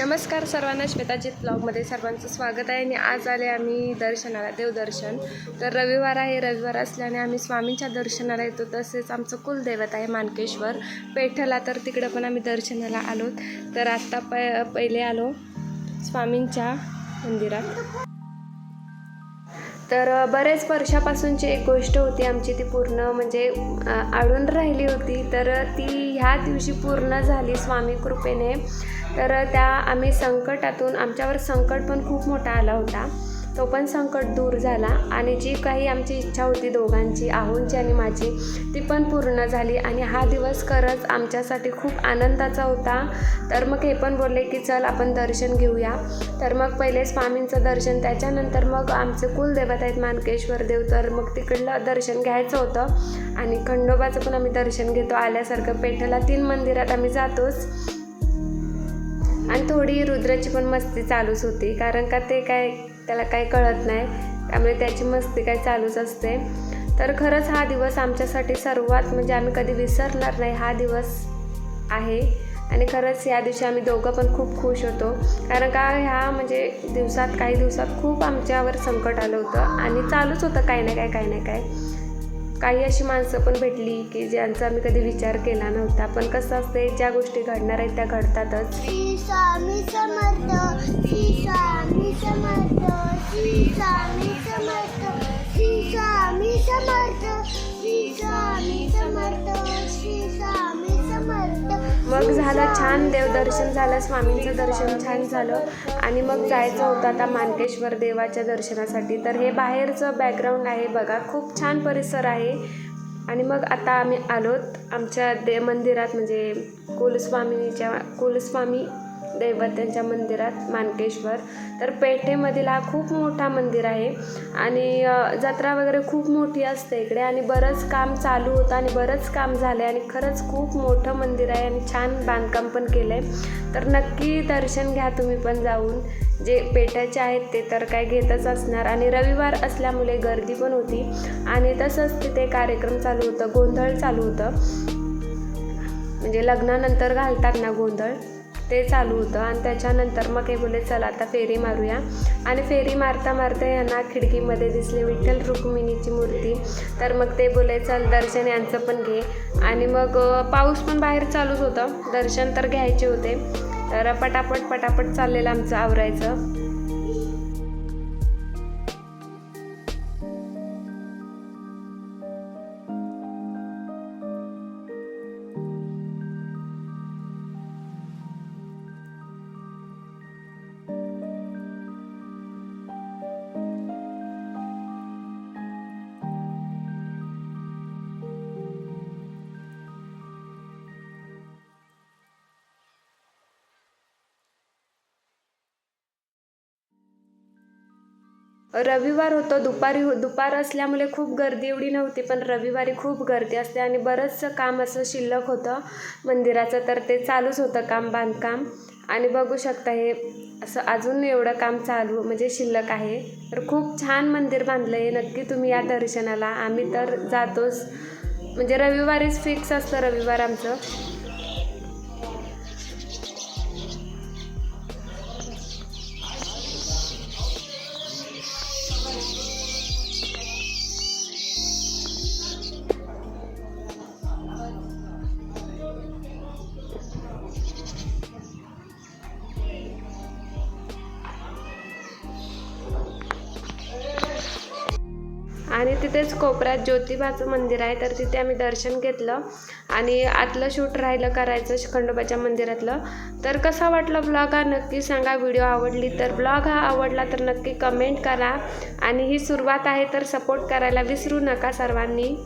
नमस्कार सर्वांना श्वेताजीत ब्लॉगमध्ये सर्वांचं स्वागत आहे. आणि आज आले आम्ही दर्शनाला देवदर्शन. तर रविवार आहे रविवार असल्याने आम्ही स्वामींच्या दर्शनाला येतो. तसेच आमचं कुलदैवत आहे मानकेश्वर. पेठला तर तिकडं पण आम्ही दर्शनाला आलो. तर आत्ता प पहिले आलो स्वामींच्या मंदिरात. तर बरेच वर्षापासूनची एक गोष्ट होती आमची ती पूर्ण म्हणजे अ, अडून राहिली होती. तर ती ह्या दिवशी पूर्ण झाली स्वामी कृपेने. तर त्या आम्ही संकटातून आमच्यावर संकट पण खूप मोठा आला होता. तो पण संकट दूर झाला आणि जी काही आमची इच्छा होती दोघांची आहोंची आणि माझी ती पण पूर्ण झाली आणि हा दिवस खरंच आमच्यासाठी खूप आनंदाचा होता. तर मग हे पण बोलले की चल आपण दर्शन घेऊया. तर मग पहिले स्वामींचं दर्शन त्याच्यानंतर मग आमचे कुलदेवत आहेत मानकेश्वर देव. तर मग तिकडलं दर्शन घ्यायचं होतं आणि खंडोबाचं पण आम्ही दर्शन घेतो. आल्यासारखं पेठला तीन मंदिरात आम्ही जातोच. आणि थोडी रुद्राची पण मस्ती चालूच होती कारण का ते काय त्याला काही कळत नाही. त्यामुळे त्याची मस्ती काय चालूच असते. तर खरंच हा दिवस आमच्यासाठी सर्वात म्हणजे आम्ही कधी विसरणार नाही हा दिवस आहे. आणि खरंच या दिवशी आम्ही दोघं पण खूप खुश होतो. कारण का ह्या म्हणजे दिवसात काही दिवसात खूप आमच्यावर संकट आलं होतं. आणि चालूच होतं काही ना काय काही ना काय काही अशी माणसं पण भेटली की ज्यांचा आम्ही कधी विचार केला नव्हता. पण कसं असते ज्या गोष्टी घडणार आहेत त्या घडतातच. स्वामी समर्थ स्वामी समर्थ स्वामी मग झालं छान देवदर्शन झालं स्वामींचं दर्शन छान झालं. आणि मग जायचं होतं आता मानकेश्वर देवाच्या दर्शनासाठी. तर हे बाहेरचं बॅकग्राऊंड आहे बघा. खूप छान परिसर आहे. आणि मग आता आम्ही आलोत आमच्या दे मंदिरात म्हणजे कुलस्वामीच्या कुलस्वामी देवतांच्या मंदिरात मानकेश्वर. तर पेठेमधील हा खूप मोठा मंदिर आहे आणि जत्रा वगैरे खूप मोठी असते इकडे आणि बरंच काम चालू होतं आणि बरंच काम झालं आहे आणि खरंच खूप मोठं मंदिर आहे आणि छान बांधकाम पण केलं आहे तर नक्की दर्शन घ्या तुम्ही पण जाऊन. जे पेठाचे आहेत ते तर काय घेतच असणार आणि रविवार असल्यामुळे गर्दी पण होती आणि तसंच तिथे कार्यक्रम चालू होतं गोंधळ चालू होतं. म्हणजे लग्नानंतर घालतात ना गोंधळ? ते चालू होतं आणि त्याच्यानंतर मग हे बोलले चला आता फेरी मारूया. आणि फेरी मारता मारता यांना खिडकीमध्ये दिसली विठ्ठल रुक्मिणीची मूर्ती. तर मग ते बोले चल दर्शन यांचं पण घे. आणि मग पाऊस पण बाहेर चालूच होतं. दर्शन तर घ्यायचे होते. तर पटापट पटापट चाललेलं आमचं आवरायचं. रविवार होतो दुपारी हो दुपार असल्यामुळे खूप गर्दी एवढी नव्हती पण रविवारी खूप गर्दी असते आणि बरंचसं काम असं शिल्लक होतं मंदिराचं तर ते चालूच होतं काम बांधकाम. आणि बघू शकता हे असं अजून एवढं काम चालू म्हणजे शिल्लक आहे. तर खूप छान मंदिर बांधलं आहे नक्की तुम्ही या दर्शनाला. आम्ही तर जातोच. म्हणजे रविवारीच फिक्स असतं रविवार आमचं. आणि तिथेच कोपऱ्यात ज्योतिबाचं मंदिर आहे तर तिथे आम्ही दर्शन घेतलं. आणि आतलं शूट राहिलं करायचं खंडोबाच्या मंदिरातलं. तर कसा वाटला ब्लॉग हा? नक्की सांगा. व्हिडिओ आवडली तर ब्लॉग हा आवडला तर नक्की कमेंट करा. आणि ही सुरुवात आहे तर सपोर्ट करायला विसरू नका सर्वांनी.